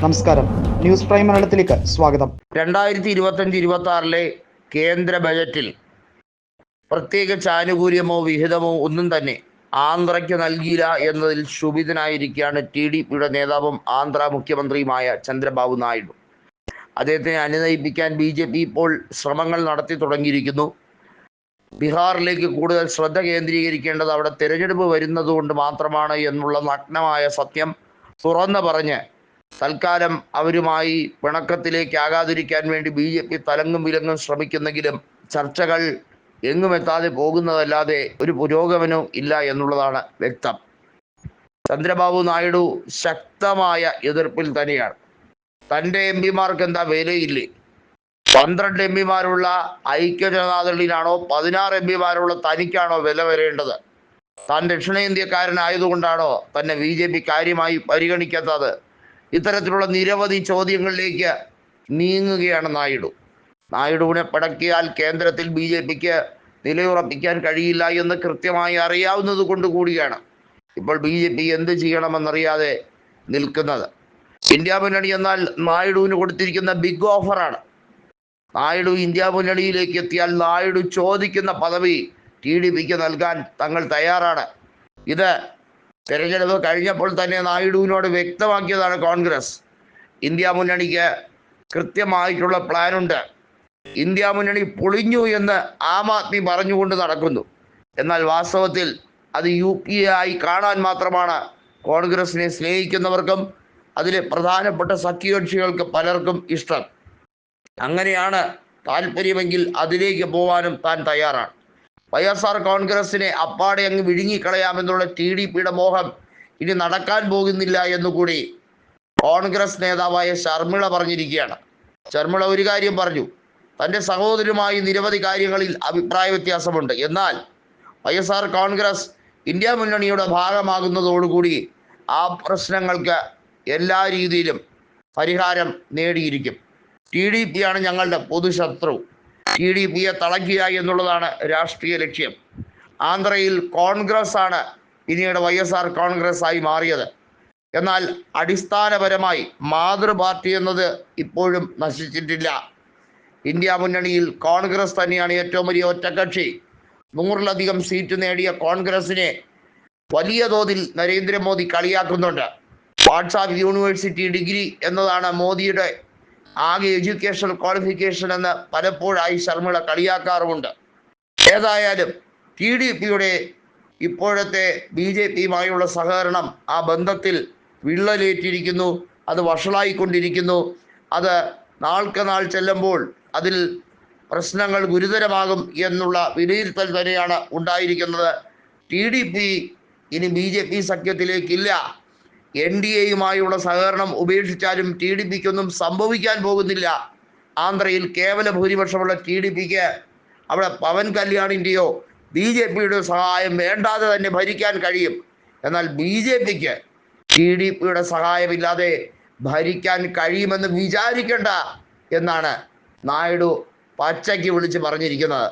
നമസ്കാരം. News prime മലയാളത്തിലേക്ക് സ്വാഗതം. രണ്ടായിരത്തി ഇരുപത്തഞ്ച് ഇരുപത്തി ആറിലെ കേന്ദ്ര ബജറ്റിൽ പ്രത്യേകിച്ച് ആനുകൂല്യമോ വിഹിതമോ ഒന്നും തന്നെ ആന്ധ്രയ്ക്ക് നൽകിയില്ല എന്നതിൽ ശുഭിതനായിരിക്കുകയാണ് ടി ഡി പിയുടെ നേതാവും ആന്ധ്ര മുഖ്യമന്ത്രിയുമായ ചന്ദ്രബാബു നായിഡു. അദ്ദേഹത്തിനെ അനുനയിപ്പിക്കാൻ ബി ജെ പി ഇപ്പോൾ ശ്രമങ്ങൾ നടത്തി തുടങ്ങിയിരിക്കുന്നു. ബീഹാറിലേക്ക് കൂടുതൽ ശ്രദ്ധ കേന്ദ്രീകരിക്കേണ്ടത് അവിടെ തിരഞ്ഞെടുപ്പ് വരുന്നതുകൊണ്ട് മാത്രമാണ് എന്നുള്ള നഗ്നമായ സത്യം തുറന്നു പറഞ്ഞ് തൽക്കാലം അവരുമായി പിണക്കത്തിലേക്ക് ആകാതിരിക്കാൻ വേണ്ടി ബി ജെ പി തലങ്ങും വിലങ്ങും ശ്രമിക്കുന്നെങ്കിലും ചർച്ചകൾ എങ്ങും എത്താതെ പോകുന്നതല്ലാതെ ഒരു പുരോഗമനവും ഇല്ല എന്നുള്ളതാണ് വ്യക്തം. ചന്ദ്രബാബു നായിഡു ശക്തമായ എതിർപ്പിൽ തന്നെയാണ്. തന്റെ എം പിമാർക്ക് എന്താ വിലയില്ലേ? പന്ത്രണ്ട് എം പിമാരുള്ള ഐക്യ ജനതാദളിനാണോ പതിനാറ് എം പിമാരുള്ള തനിക്കാണോ വില വരേണ്ടത്? താൻ ദക്ഷിണേന്ത്യക്കാരനായതുകൊണ്ടാണോ തന്നെ ബി ജെ പി കാര്യമായി പരിഗണിക്കാത്തത്? ഇത്തരത്തിലുള്ള നിരവധി ചോദ്യങ്ങളിലേക്ക് നീങ്ങുകയാണ് നായിഡു. നായിഡുവിനെ പടക്കിയാൽ കേന്ദ്രത്തിൽ ബി ജെ പിക്ക് നിലയുറപ്പിക്കാൻ കഴിയില്ല എന്ന് കൃത്യമായി അറിയാവുന്നത് കൊണ്ട് കൂടിയാണ് ഇപ്പോൾ ബി ജെ പി എന്ത് ചെയ്യണമെന്നറിയാതെ നിൽക്കുന്നത്. ഇന്ത്യ മുന്നണി എന്നാൽ നായിഡുവിന് കൊടുത്തിരിക്കുന്ന ബിഗ് ഓഫറാണ്. നായിഡു ഇന്ത്യ മുന്നണിയിലേക്ക് എത്തിയാൽ നായിഡു ചോദിക്കുന്ന പദവി ടി ഡി പിക്ക് നൽകാൻ തങ്ങൾ തയ്യാറാണ്. ഇത് തെരഞ്ഞെടുപ്പ് കഴിഞ്ഞപ്പോൾ തന്നെ നായിഡുവിനോട് വ്യക്തമാക്കിയതാണ് കോൺഗ്രസ്. ഇന്ത്യ മുന്നണിക്ക് കൃത്യമായിട്ടുള്ള പ്ലാനുണ്ട്. ഇന്ത്യ മുന്നണി പൊളിഞ്ഞു എന്ന് ആം ആദ്മി പറഞ്ഞുകൊണ്ട് നടക്കുന്നു. എന്നാൽ വാസ്തവത്തിൽ അത് യു പി എ ആയി കാണാൻ മാത്രമാണ് കോൺഗ്രസിനെ സ്നേഹിക്കുന്നവർക്കും അതിലെ പ്രധാനപ്പെട്ട സഖ്യകക്ഷികൾക്ക് പലർക്കും ഇഷ്ടം. അങ്ങനെയാണ് താല്പര്യമെങ്കിൽ അതിലേക്ക് പോവാനും താൻ തയ്യാറാണ്. വൈ എസ് ആർ കോൺഗ്രസിനെ അപ്പാടെ അങ്ങ് വിഴുങ്ങിക്കളയാമെന്നുള്ള ടി ഡി പിയുടെ മോഹം ഇനി നടക്കാൻ പോകുന്നില്ല എന്നുകൂടി കോൺഗ്രസ് നേതാവായ ശർമിള പറഞ്ഞിരിക്കുകയാണ്. ശർമിള ഒരു കാര്യം പറഞ്ഞു. തന്റെ സഹോദരനുമായി നിരവധി കാര്യങ്ങളിൽ അഭിപ്രായ വ്യത്യാസമുണ്ട്. എന്നാൽ Y S R Congress India മുന്നണിയുടെ ഭാഗമാകുന്നതോടുകൂടി ആ പ്രശ്നങ്ങൾക്ക് എല്ലാ രീതിയിലും പരിഹാരം നേടിയിരിക്കും. ടി ഡി പിയാണ് ഞങ്ങളുടെ പൊതുശത്രു. ടി ഡി പിയെ തളയ്ക്കുക എന്നുള്ളതാണ് രാഷ്ട്രീയ ലക്ഷ്യം. ആന്ധ്രയിൽ കോൺഗ്രസ് ആണ് പിന്നീട് വൈ എസ് ആർ കോൺഗ്രസ് ആയി മാറിയത്. എന്നാൽ അടിസ്ഥാനപരമായി മാതൃപാർട്ടി എന്നത് ഇപ്പോഴും നശിച്ചിട്ടില്ല. ഇന്ത്യ മുന്നണിയിൽ കോൺഗ്രസ് തന്നെയാണ് ഏറ്റവും വലിയ ഒറ്റക്കക്ഷി. നൂറിലധികം സീറ്റ് നേടിയ കോൺഗ്രസിനെ വലിയ തോതിൽ നരേന്ദ്രമോദി കളിയാക്കുന്നുണ്ട്. വാട്സാപ്പ് യൂണിവേഴ്സിറ്റി ഡിഗ്രി എന്നതാണ് മോദിയുടെ ആകെ എഡ്യൂക്കേഷണൽ ക്വാളിഫിക്കേഷൻ എന്ന് പലപ്പോഴായി ശർമ്മിള കളിയാക്കാറുമുണ്ട്. ഏതായാലും ടി ഡി പിയുടെ ഇപ്പോഴത്തെ ബി ജെ പിയുമായുള്ള സഹകരണം ആ ബന്ധത്തിൽ വിള്ളലേറ്റിരിക്കുന്നു അത് വഷളായിക്കൊണ്ടിരിക്കുന്നു. അത് നാൾക്ക് നാൾ ചെല്ലുമ്പോൾ അതിൽ പ്രശ്നങ്ങൾ ഗുരുതരമാകും എന്നുള്ള വിലയിരുത്തൽ തന്നെയാണ് ഉണ്ടായിരിക്കുന്നത്. ടി ഡി പി ഇനി ബി ജെ പി സഖ്യത്തിലേക്കില്ല. എൻ ഡി എയുമായുള്ള സഹകരണം ഉപേക്ഷിച്ചാലും ടി ഡി പിക്കൊന്നും സംഭവിക്കാൻ പോകുന്നില്ല. ആന്ധ്രയിൽ കേവല ഭൂരിപക്ഷമുള്ള ടി ഡി പിക്ക് അവിടെ പവൻ കല്യാണിന്റെയോ ബി ജെ പിയുടെ സഹായം വേണ്ടാതെ തന്നെ ഭരിക്കാൻ കഴിയും. എന്നാൽ ബി ജെ പിക്ക് ടി ഡി പിയുടെ സഹായമില്ലാതെ ഭരിക്കാൻ കഴിയുമെന്ന് വിചാരിക്കേണ്ട എന്നാണ് നായിഡു പച്ചയ്ക്ക് വിളിച്ച് പറഞ്ഞിരിക്കുന്നത്.